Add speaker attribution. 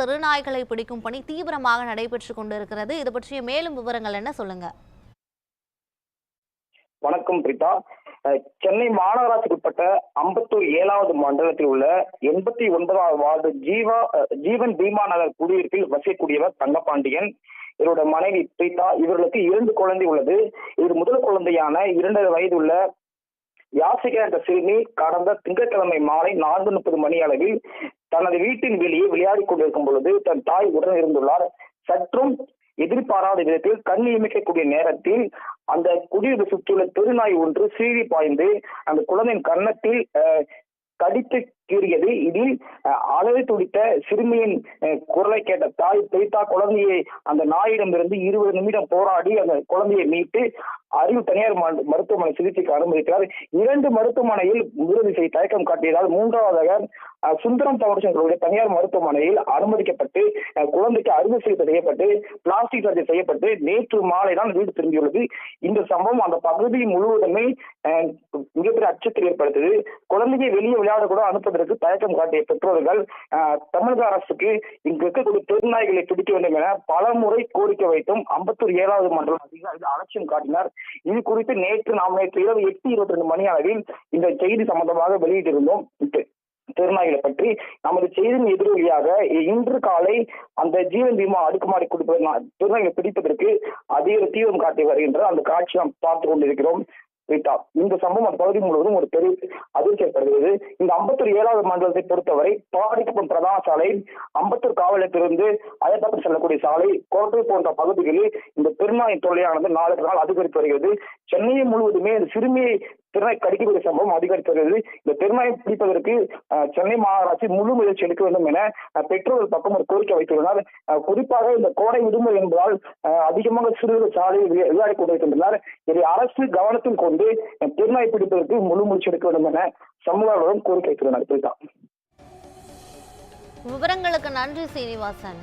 Speaker 1: தெருநாய்களை பிடிக்கும் பணி தீவிரமாக நடைபெற்று கொண்டிருக்கிறது. இது பற்றிய மேலும் விவரங்கள் என்ன சொல்லுங்க.
Speaker 2: வணக்கம் பிரீதா. சென்னை மாநகராட்சிக்கு உட்பட்ட அம்பத்தூர் ஏழாவது மண்டலத்தில் உள்ள எண்பத்தி ஒன்பதாவது வார்டு ஜீவா ஜீவன் பீமா நகர் குடியிருப்பில் வசிக்கக்கூடியவர் தங்கபாண்டியன் இவரோட மனைவி பிரீதா. இவர்களுக்கு இரண்டு குழந்தை உள்ளது. இவர் முதல் குழந்தையான இரண்டரை வயது உள்ள யாசிகா என்ற சிறுமி கடந்த திங்கட்கிழமை மாலை நான்கு முப்பது மணி அளவில் தனது வீட்டின் வெளியே விளையாடிக் கொண்டிருக்கும் பொழுது தன் தாய் உடன் இருந்துள்ளார். சற்றும் எதிர்பாராத விதத்தில் கண் இமைக்கக்கூடிய நேரத்தில் அந்த குடியிருப்பு சுற்றியுள்ள பெருநாய் ஒன்று சீறி பாய்ந்து அந்த குழந்தையின் கன்னத்தில் அஹ், கடித்து கீறியது. இதில் அஹ், அலறி துடித்த சிறுமியின் குரலை கேட்ட தாய் பெய்தா குழந்தையை அந்த நாயிடமிருந்து இருபது நிமிடம் போராடி அந்த குழந்தையை மீட்டு அறிவு தனியார் மருத்துவமனை சிகிச்சைக்கு அனுமதிக்கிறார் இரண்டு மருத்துவமனையில் முதலுதவி செய்ய தயக்கம் காட்டியதால் மூன்றாவதாக சுந்தரம் பவுண்டேஷன் தனியார் மருத்துவமனையில் அனுமதிக்கப்பட்டு குழந்தைக்கு அறுவை சிகிச்சை செய்யப்பட்டு பிளாஸ்டிக் சர்ஜரி செய்யப்பட்டு நேற்று மாலை தான் வீடு திரும்பியுள்ளது. இந்த சம்பவம் அந்த பகுதி முழுவதுமே மிகப்பெரிய அச்சத்தில் ஏற்படுத்தது. குழந்தையை வெளியே விளையாட கூட அனுப்புவதற்கு தயக்கம் காட்டிய பெற்றோர்கள் தமிழக அரசுக்கு இங்கு இருக்கக்கூடிய தெருநாய்களை பிடிக்க வேண்டும் என பல முறை கோரிக்கை வைத்தும் ஐம்பத்தூர் ஏழாவது மண்டலம் அதிகாரிகள் அலட்சியம் காட்டினார். இது குறித்து நேற்று நாம் நேற்று இரவு எட்டு இருபத்தி ரெண்டு மணி அளவில் இந்த செய்தி சம்பந்தமாக வெளியிட்டிருந்தோம். திறனாய்களை பற்றி நமது செய்தியின் எதிரொலியாக இன்று காலை அந்த ஜீவன் பீமா அடுக்குமாடி கொடுப்பது திறனாய்களை பிடிப்பதற்கு அதிக தீவிரம் காட்டி வருகின்ற அந்த காட்சி நாம் பார்த்து கொண்டிருக்கிறோம். ரீதா இந்த சம்பவம் அந்த பகுதி முழுவதும் ஒரு பெரிய அதிர்ச்சி ஏற்படுகிறது இந்த அம்பத்தூர் ஏழாவது மண்டலத்தை பொறுத்தவரை பாடிக்குப்பம் பிரதான சாலை அம்பத்தூர் காவலத்திலிருந்து அயப்பாக்கம் செல்லக்கூடிய சாலை கோட்டை போன்ற பகுதிகளில் இந்த திருநாய் தொல்லையானது நாளுக்கு நாள் அதிகரித்து வருகிறது. சென்னையை முழுவதுமே இந்த சிறுமியை திருநாய் கடிக்கக்கூடிய சம்பவம் அதிகரித்திருக்கிறது. இந்த திருநாயை பிடிப்பதற்கு சென்னை மாநகராட்சி முழு முயற்சி எடுக்க வேண்டும் என பெற்றோர்கள் பக்கம் ஒரு கோரிக்கை வைத்துள்ளனர் குறிப்பாக இந்த கோடை விடுமுறை என்பதால் அஹ், அதிகமாக சிறுவர் சாலையில் விளையாடி கொண்டிருக்கின்றனர். இதை அரசு கவனத்தில் கொண்டு அஹ், திருநாய் பிடிப்பதற்கு முழு முயற்சி எடுக்க வேண்டும் என சமூகம் கோரிக்கை வைத்துள்ளனர்.
Speaker 1: விவரங்களுக்கு நன்றி சீனிவாசன்.